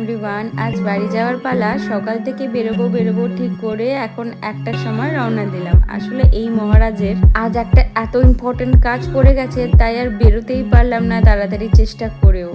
Everyone আজ বাড়ি যাওয়ার পালা, সকাল থেকে বেরোবো বেরোবো ঠিক করে এখন একটার সময় রওনা দিলাম। আসলে এই মহারাজের আজ একটা এত ইম্পর্টেন্ট কাজ পড়ে গেছে, তাই আর বেরোতেই পারলাম না তাড়াতাড়ি চেষ্টা করেও।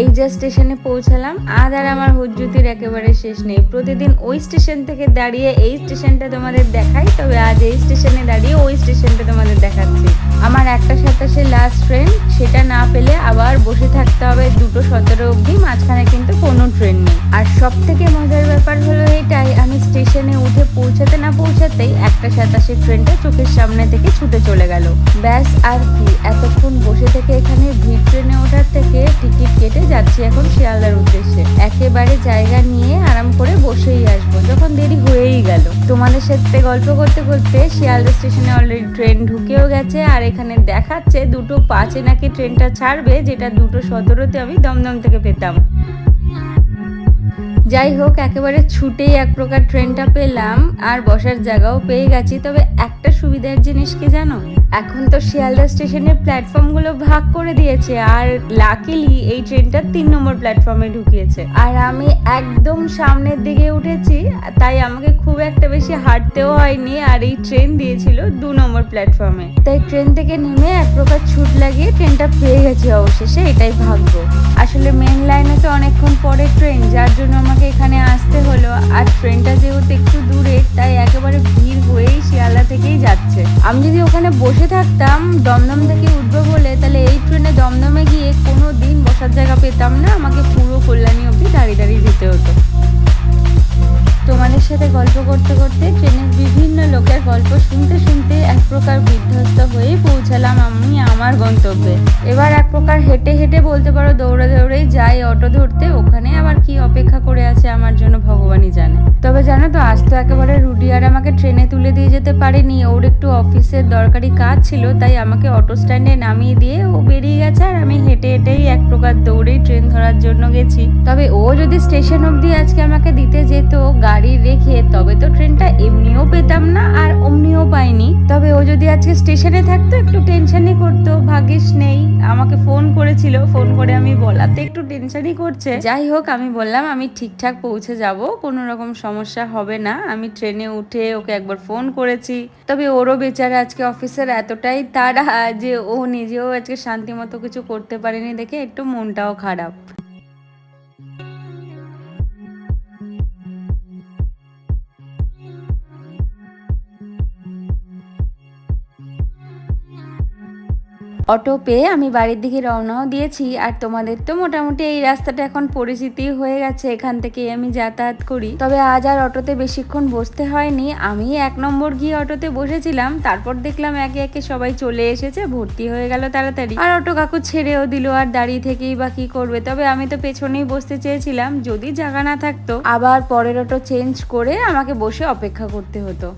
এই যে স্টেশনে পৌঁছালাম। আজ আর আমার হুজ্জুতির একেবারে শেষ নেই। প্রতিদিন ওই স্টেশন থেকে দাঁড়িয়ে এই স্টেশনটা তোমাদের দেখাই, তবে আজ এই স্টেশনে দাঁড়িয়ে ওই স্টেশনটা তোমাদের দেখাচ্ছি। আমার একটা সাতাশে লাস্ট ট্রেন সেটা না পেলে আবার বসে থাকতে হবে দুটো সতেরো অব্দি মাঝখানে কিন্তু কোনো ট্রেন নেই। আর সব থেকে মজার ব্যাপার হলো আমি স্টেশনে উঠে পৌঁছাতে না পৌঁছাতেই একটা সাতাশে ট্রেনটা চোখের সামনে থেকে ছুটে চলে গেল। ব্যাস, আর কি। এতক্ষণ বসে থেকে এখানে ভিড় ট্রেনে ওঠার থেকে টিকিট কেটে যাচ্ছি এখন শিয়ালদার উদ্দেশ্যে। একেবারে জায়গা নিয়ে আরাম করে বসেই আসব, যখন দেরি হয়েই গেল। তোমাদের সাথে গল্প করতে করতে শিয়ালদা স্টেশনে অলরেডি ট্রেন ঢুকেও গেছে, আর এখানে দেখাচ্ছে দুটো পাঁচে নাকি ট্রেনটা ছাড়বে, যেটা দুটো সতেরোতে আমি দমদম থেকে পেতাম। যাই হোক, একেবারে ছুটেই এক প্রকার ট্রেনটা পেলাম, আর বসার জায়গাও পেয়ে গেছি। তবে একটা সুবিধার জিনিস কি জানো? এখন তো শিয়ালদা স্টেশনের প্ল্যাটফর্মগুলো ভাগ করে দিয়েছে, আর লাকিলি এই ট্রেনটা তিন নম্বর প্ল্যাটফর্মে ঢুকিয়েছে। আর আমি একদম সামনের দিকে উঠেছি, তাই আমাকে খুব একটা বেশি হাঁটতেও হয়নি, আর এই ট্রেন দিয়েছিল দু নম্বর প্ল্যাটফর্মে তাই ট্রেন থেকে নেমে এক প্রকার ছুট লাগিয়ে ট্রেনটা পেয়ে গেছি অবশেষে, এটাই ভাগ্য। আসলে মেন লাইনে তো অনেকক্ষণ পরে ট্রেন যার জন্য আমাকে এখানে আসতে হলো। আর ট্রেনটা যেহেতু একটু দূরে, তাই একেবারে ভিড় হয়েই শিয়ালদা থেকেই যাচ্ছে। আমি যদি ওখানে বসে থাকতাম, দমদম থেকে উঠবো বলে, তাহলে এই ট্রেনে দমদমে গিয়ে কোনো দিন বসার জায়গা পেতাম না। আমাকে পুরো কল্যাণী অবধি দাঁড়িয়ে দাঁড়িয়ে যেতে হতো। তোমাদের সাথে গল্প করতে করতে ট্রেনের বিভিন্ন লোকের গল্প শুনতে শুনতে এক প্রকার আমার গন্তব্যে। এবার এক প্রকার হেঁটে হেঁটে বলতে পারো দৌড়ে দৌড়েই যাই অটো ধরতে, ওখানে আবার কি অপেক্ষা করে আছে আমার জন্য ভগবানই জানে। জানো তো, আজ তো একেবারে রুডি, আর আমাকে ট্রেনে তুলে দিয়ে যেতে পারেনি। ওর একটু অফিসের দরকারি কাজ ছিল, তাই আমাকে অটো স্ট্যান্ডে নামিয়ে দিয়ে ও বেরিয়ে গেছে, আর আমি হেঁটে হেঁটেই এক প্রকার দৌড়েই ট্রেন ধরার জন্য গেছি। তবে ও যদি স্টেশন অবধি আজকে আমাকে দিতে যেত গাড়ি রেখে, তবে তো ট্রেনটা এমনিও পেতাম না, আর অমনিও পাইনি। তবে ও যদি আজকে স্টেশনে থাকতো, একটু টেনশনই করতো করেছিল ফোন করে আমি বলাতে একটু টেনশনই করছে। যাই হোক, আমি বললাম, আমি ঠিকঠাক পৌঁছে যাব, কোনো রকম সমস্যা হবে না। আমি ট্রেনে উঠে ওকে একবার ফোন করেছি। তবে ওরও বেচারা আজকে অফিসের এতটাই তারা যে ও নিজেও আজকে শান্তি মতো কিছু করতে পারেনি দেখে একটু মনটাও খারাপ। অটো পেয়ে আমি বাড়ির দিকে রওনাও দিয়েছি, আর তোমাদের তো মোটামুটি এই রাস্তাটা এখন পরিচিতি হয়ে গেছে, এখান থেকে আমি যাতায়াত করি। তবে আজ আর অটোতে বেশিক্ষণ বসতে হয়নি, আমি এক নম্বর গিয়ে অটোতে বসেছিলাম, তারপর দেখলাম একে একে সবাই চলে এসেছে, ভর্তি হয়ে গেল তাড়াতাড়ি। আর অটো কাকু ছেড়েও দিল, আর দাঁড়িয়ে থেকেই বা কি করবে, তবে আমি তো পেছনেই বসতে চেয়েছিলাম, যদি জায়গা না থাকতো, আবার পরের অটো চেঞ্জ করে আমাকে বসে অপেক্ষা করতে হতো।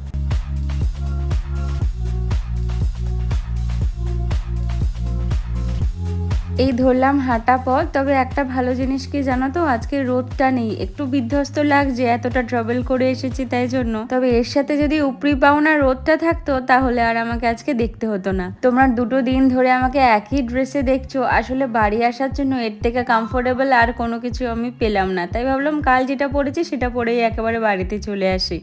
এই ধরলাম হাঁটা পথ। তবে একটা ভালো জিনিস কি জানো তো? আজকে রোদটা নেই। একটু বিধ্বস্ত লাগছে, এতটা ট্রাভেল করে এসেছি তাই জন্য। তবে এর সাথে যদি উপরি পাওনা রোদটা থাকতো, তাহলে আর আমাকে আজকে দেখতে হতো না। তোমরা দুটো দিন ধরে আমাকে একই ড্রেসে দেখছ। আসলে বাড়ি আসার জন্য এর থেকে কমফোর্টেবল আর কোনো কিছু আমি পেলাম না। তাই ভাবলাম, কাল যেটা পড়েছি, সেটা পরেই একেবারে বাড়িতে চলে আসি।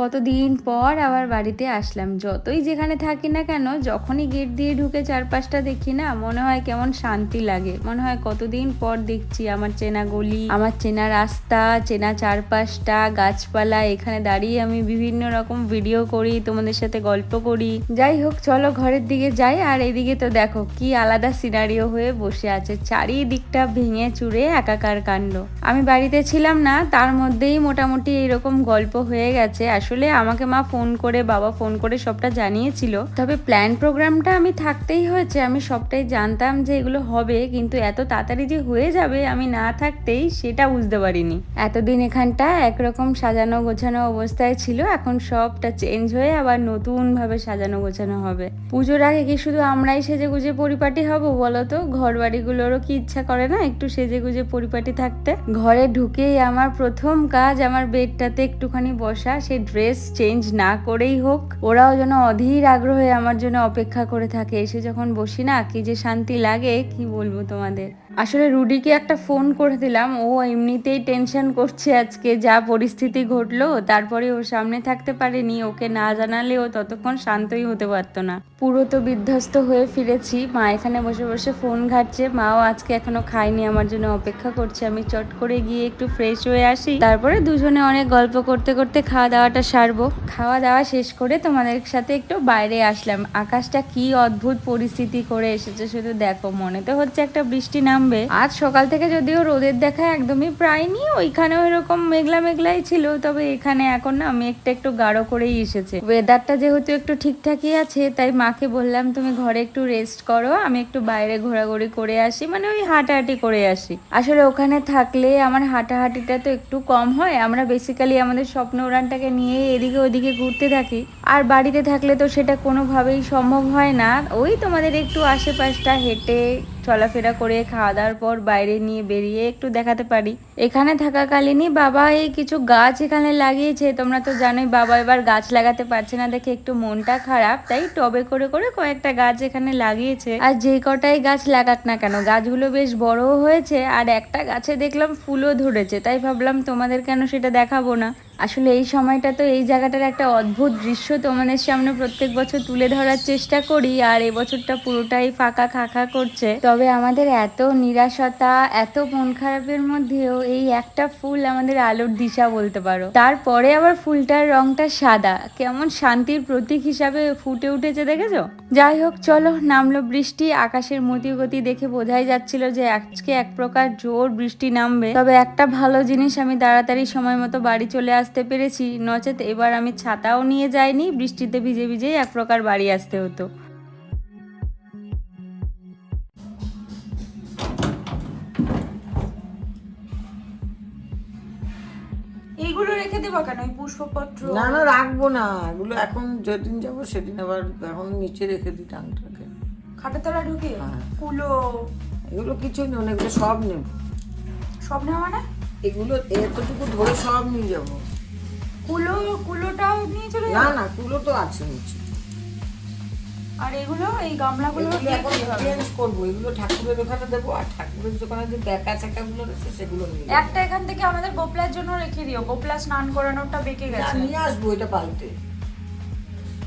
কতদিন পর আবার বাড়িতে আসলাম। যতই যেখানে থাকি না কেন, যখনই গেট দিয়ে ঢুকে চারপাশটা দেখি না, মনে হয় কেমন শান্তি লাগে। মনে হয় কতদিন পর দেখছি আমার চেনা গলি, আমার চেনা রাস্তা, চেনা চারপাশটা, গাছপালা, এখানে দাঁড়িয়ে আমি বিভিন্ন রকম ভিডিও করি, তোমাদের সাথে গল্প করি। যাই হোক, চলো ঘরের দিকে যাই। আর এদিকে তো দেখো, কি আলাদা সিনারিও হয়ে বসে আছে। চারিদিকটা ভেঙে চুড়ে একাকার কাণ্ড। আমি বাড়িতে ছিলাম না, তার মধ্যেই মোটামুটি এরকম গল্প হয়ে গেছে। আসলে আসলে আমাকে মা ফোন করে, বাবা ফোন করে সবটা জানিয়েছিল। তবে প্ল্যান প্রোগ্রামটা আমি থাকতেই হয়েছে, আমি সবটাই জানতাম যে এগুলো হবে, কিন্তু এত তাড়াতাড়ি যে হয়ে যাবে, আমি না থাকতেই সেটা বুঝতে পারিনি। এতদিন এখানটা একরকম সাজানো গোছানো অবস্থায় ছিল, এখন সবটা চেঞ্জ হয়ে আবার নতুন ভাবে সাজানো গোছানো হবে। পুজোর আগে কি শুধু আমরাই সেজে গুজে পরিপাটি হব বলো তো ঘর বাড়িগুলোরও কি ইচ্ছা করে না একটু সেজে গুজে পরিপাটি থাকতে? ঘরে ঢুকেই আমার প্রথম কাজ আমার বেডটাতে একটুখানি বসা, সে ড্রেস চেঞ্জ না করেই হোক, ওরাও যেন অধীর আগ্রহে আমার জন্য অপেক্ষা করে থাকে। এসে যখন বসি না, কি যে শান্তি লাগে, কি বলব তোমাদের? আসলে রুডিকে একটা ফোন করে দিলাম, ও এমনিতেই টেনশন করছে আজকে যা পরিস্থিতি ঘটলো, তারপরে ওর সামনে থাকতে পারেনি, ওকে না জানালে ও ততক্ষণ শান্তই হতে পারতো না। পুরো তো বিধ্বস্ত হয়ে ফিরেছি, মা এখানে বসে বসে ফোন ঘাটছে, মাও আজকে এখনও খায়নি, আমার জন্য অপেক্ষা করছে, আমি চট করে গিয়ে একটু ফ্রেশ হয়ে আসি, তারপরে দুজনে অনেক গল্প করতে করতে খাওয়া দাওয়াটা সারবো। খাওয়া দাওয়া শেষ করে তোমাদের সাথে একটু বাইরে আসলাম, আকাশটা কি অদ্ভুত পরিস্থিতি করে এসেছে শুধু দেখো, মনে তো হচ্ছে একটা বৃষ্টি নামবে আজ সকাল থেকে যদিও রোদের দেখা একদমই প্রায় নেই ওইখানেও এরকম মেঘলা মেঘলাই ছিল, তবে এখানে এখন না মেঘটা একটু গাঢ় করেই এসেছে। ওয়েদারটা যেহেতু একটু ঠিকঠাকই আছে, তাই মাকে বললাম, তুমি ঘরে একটু রেস্ট করো, আমি একটু বাইরে ঘোরাঘুরি করে আসি মানে ওই হাঁটাহাঁটি করে আসি। আসলে ওখানে থাকলে আমার হাঁটাহাঁটিটা তো একটু কম হয়, আমরা বেসিক্যালি আমাদের স্বপ্ন উড়ানটাকে নিয়ে এদিকে ওদিকে ঘুরতে থাকি। আর বাড়িতে থাকলে তো সেটা কোনোভাবেই সম্ভব হয় না। ওই তোমাদের একটু আশেপাশটা হেঁটে চলাফেরা করে খাওয়া দাওয়ার পর বাইরে নিয়ে বেরিয়ে একটু দেখাতে পারি। এখানে থাকাকালীনই বাবা এই কিছু গাছ এখানে লাগিয়েছে। তোমরা তো জানোই বাবা এবার গাছ লাগাতে পারছে না দেখে একটু মনটা খারাপ। তাই টবে করে করে কয়েকটা গাছ এখানে লাগিয়েছে। আর যে কটাই গাছ লাগাক না কেন, গাছগুলো বেশ বড়ও হয়েছে। আর একটা গাছে দেখলাম ফুলও ধরেছে। তাই ভাবলাম তোমাদের কেন সেটা দেখাবো না। আসলে এই সময়টা তো এই জায়গাটার একটা অদ্ভুত দৃশ্য তোমাদের সামনে প্রত্যেক বছর তুলে ধরার চেষ্টা করি, আর এবছরটা পুরোটাই ফাঁকা খাঁকা করছে। তবে আমাদের এত নিরাশতা, এত মন খারাপের মধ্যেও এই একটা ফুল আমাদের আলোর দিশা বলতে পারো। তারপরে আবার ফুলটার রংটা সাদা। কেমন শান্তির প্রতীক হিসাবে ফুটে উঠেছে দেখেছ? যাই হোক, চলো নামলো বৃষ্টি। আকাশের মতি গতি দেখে বোঝাই যাচ্ছিল যে আজকে এক প্রকার জোর বৃষ্টি নামবে। তবে একটা ভালো জিনিস আমি তাড়াতাড়ি সময় মতো বাড়ি চলে আসতে পেরেছি। নচেত এবার আমি ছাতাও নিয়ে যাইনি বৃষ্টিতে ভিজে ভিজেই এক প্রকার বাড়ি আসতে হতো। এইগুলো রেখে দেবো কেন? ওই পুষ্পপত্র? না না রাখব না। এগুলো এখন যেদিন যাব সেদিন আবার এখন নিচে রেখে দিই টাংটাকে খাটের তলা ঢুকে? হ্যাঁ। কুলো? এগুলো কিছুই নেই এগুলো সব নেব। সব নেওয়া মানে? এগুলো এতটুকু ধরে সব নিয়ে যাব। কুলো কুলোটাও নিয়ে চলে না না কুলো তো আছে নিচে। আর এগুলো এই গামলাগুলো এখন চেঞ্জ করব। এগুলো ঠাকুরের ওখানে দেবো আর ঠাকুরের দোকানে যে ব্যাকা চাকাগুলো রয়েছে সেগুলো নিয়ে একটা এখান থেকে আমাদের গোপলার জন্য রেখে দিও। গোপলা স্নান করানোটা বেঁকে গেছে। নিয়ে আসব এটা পাল্টে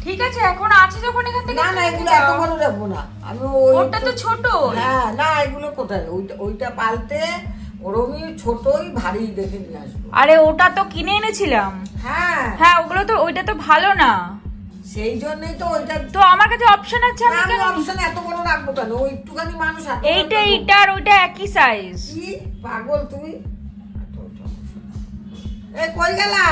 ঠিক আছে এখন আছে যখন এখান থেকে না না এগুলো এত ভালো রাখব না। আমি ওই ওটা তো ছোট। হ্যাঁ না এগুলো কোথায়? ওইটা ওইটা পাল্টে ওরমই ছোটই ভারী দেখে নিয়ে আসব আরে ওটা তো কিনে এনেছিলাম। হ্যাঁ। হ্যাঁ ওগুলো তো ওইটা তো ভালো না। সেই জন্যই তো ওইটা তো আমার কাছে অপশন আছে আমি কেন অপশন এত বড় রাখব কেন? ওই একটুখানি মানুষ এইটা এইটা আর ওইটা একই সাইজ কি পাগল option। এ কই গেলা?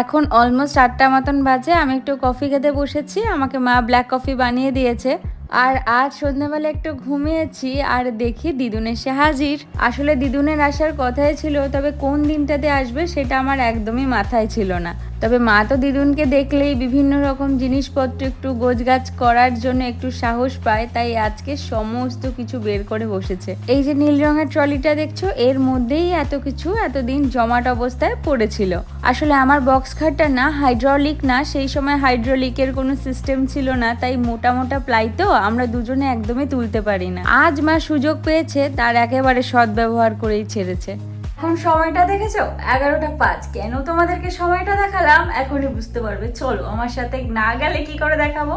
এখন অলমোস্ট আটটা মতন বাজে আমি একটু কফি খেতে বসেছি আমাকে মা ব্ল্যাক কফি বানিয়ে দিয়েছে। আর আজ সন্ধ্যাবেলা একটু ঘুমিয়েছি আর দেখি দিদুন এসে হাজির। আসলে দিদুনের আসার কথাই ছিল, তবে কোন দিনটাতে আসবে সেটা আমার একদমই মাথায় ছিল না। তবে মা তো দিদুনকে দেখলেই বিভিন্ন রকম জিনিসপত্র একটু গোছগাছ করার জন্য একটু সাহস পায়, তাই আজকে সমস্ত কিছু বের করে বসেছে। এই যে নীল রঙের ট্রলিটা দেখছ, এর মধ্যেই এত কিছু এতদিন জমাট অবস্থায় পড়েছিল। আসলে আমার বক্স খাটটা না, হাইড্রোলিক না, সেই সময় হাইড্রোলিকের কোনো সিস্টেম ছিল না, তাই মোটা মোটা প্লাই তো আমরা দুজনে একদমই তুলতে পারি না। আজ মা সুযোগ পেয়েছে, তার একেবারে সদ্ব্যবহার করেই ছেড়েছে। এখন সময়টা দেখেছ? এগারোটা পাঁচ। কেন তোমাদেরকে সময়টা দেখালাম? এখনই বুঝতে পারবে। চলো, আমার সাথে না গেলে কি করে দেখাবো?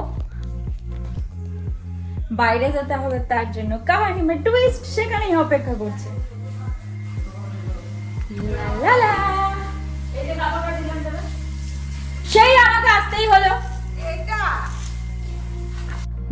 বাইরে যেতে হবে তার জন্য। কাহানি মে টুইস্ট সেখানেই অপেক্ষা করছে। সেই আমাকে আসতেই হলো।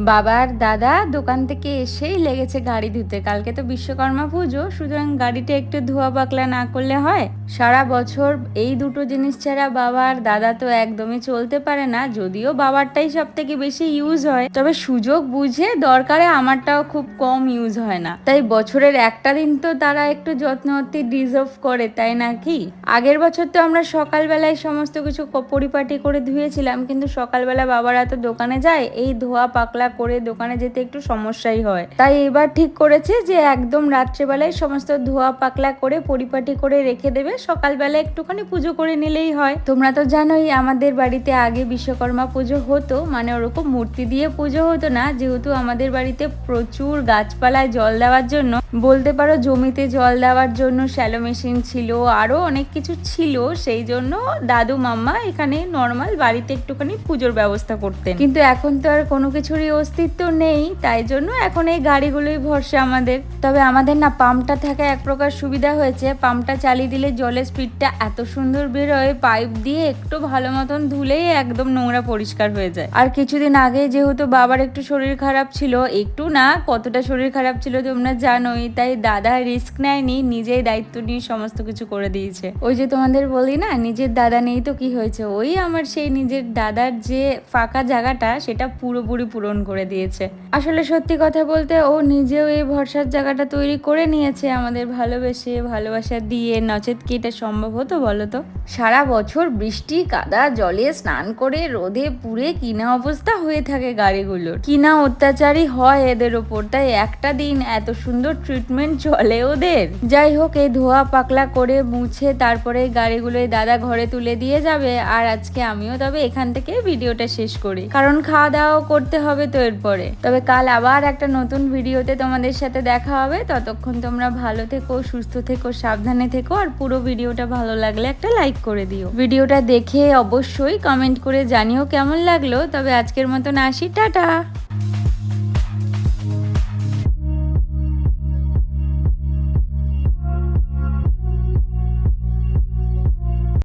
বাবার দাদা দোকান থেকে এসেই লেগেছে গাড়ি ধুতে। কালকে তো বিশ্বকর্মা পুজো, সুতরাং গাড়িটা একটু ধোয়া পাকলা না করলে হয়। সারা বছর এই দুটো জিনিস ছাড়া বাবার দাদা তো একদমই চলতে পারে না, যদিও বাবারটাই সব থেকে বেশি ইউজ হয়। তবে সুযোগ বুঝে দরকারে আমারটাও খুব কম ইউজ হয় না। তাই বছরের একটা দিন তো তারা একটু যত্ন অতি ডিজার্ভ করে, তাই নাকি আগের বছর তো আমরা সকালবেলায় সমস্ত কিছু পরিপাটি করে ধুয়েছিলাম, কিন্তু সকালবেলা বাবারা তো দোকানে যায়, এই ধোয়া পাকলা করে দোকানে যেতে একটু সমস্যাই হয়। তাই এবার ঠিক করেছে যে একদম রাত্রেবেলায় সমস্ত ধোয়া পাকলা করে, পরিপাটি করে রেখে দেবে। সকালবেলা একটুখানি পুজো করে নিলেই হয়। তোমরা তো জানোই আমাদের বাড়িতে আগে বিশ্বকর্মা পুজো হতো মানে ওরকম মূর্তি দিয়ে পুজো হতো না। যেহেতু আমাদের বাড়িতে প্রচুর গাছপালায় জল দেওয়ার জন্য, বলতে পারো জমিতে জল দেওয়ার জন্য শ্যালো মেশিন ছিল, আরও অনেক কিছু ছিল, সেই জন্য দাদু, মাম্মা এখানে নর্মাল বাড়িতে একটুখানি পুজোর ব্যবস্থা করতেন। কিন্তু এখন তো আর কোনো কিছুরই অস্তিত্ব নেই, তাই জন্য এখন এই গাড়িগুলোই ভরসা আমাদের। তবে আমাদের না পাম্পটা থাকা এক প্রকার সুবিধা হয়েছে। পাম্পটা চালিয়ে দিলে জলের স্পিডটা এত সুন্দর বেরোয়, পাইপ দিয়ে একটু ভালো মতন ধুলেই একদম নোংরা পরিষ্কার হয়ে যায়। আর কিছুদিন আগে যেহেতু বাবার একটু শরীর খারাপ ছিল, একটু না, কতটা শরীর খারাপ ছিল তোমরা জানোই, তাই দাদা রিস্ক নেয়নি, নিজেই দায়িত্ব নিয়ে সমস্ত কিছু করে দিয়েছে। ওই যে তোমাদের বলি না, নিজের দাদা নেই তো কি হয়েছে? ওই আমার সেই নিজের দাদার যে ফাঁকা জায়গাটা, সেটা পুরোপুরি পূরণ করে দিয়েছে। আসলে সত্যি কথা বলতে ও নিজেও এই ভরসার জায়গাটা তৈরি করে নিয়েছে, আমাদের ভালোবেসে, ভালোবাসা দিয়ে। নচেত কি এটা সম্ভব হতো বলো তো? সারা বছর বৃষ্টি, কাদা, জলে স্নান করে রোদে পুড়ে কিনা অবস্থা হয়ে থাকে গাড়িগুলোর। কিনা অত্যাচারী হয় এদের ওপর, তাই একটা দিন এত সুন্দর ট্রিটমেন্ট চলে ওদের। যাই হোক, এই ধোয়া পাকলা করে মুছে তারপরে গাড়িগুলো দাদা ঘরে তুলে দিয়ে যাবে। আর আজকে আমিও তবে এখান থেকে ভিডিওটা শেষ করি। কারণ খাওয়া দাওয়াও করতে হবে তো এরপরে। তবে কাল আবার একটা নতুন ভিডিওতে তোমাদের সাথে দেখা হবে। ততক্ষণ তোমরা ভালো থেকো, সুস্থ থেকো, সাবধানে থেকো, আর পুরো ভিডিওটা ভালো লাগলে একটা লাইক করে দিও। ভিডিওটা দেখে অবশ্যই কমেন্ট করে জানিও কেমন লাগল। তবে আজকের মতন আসি, টাটা!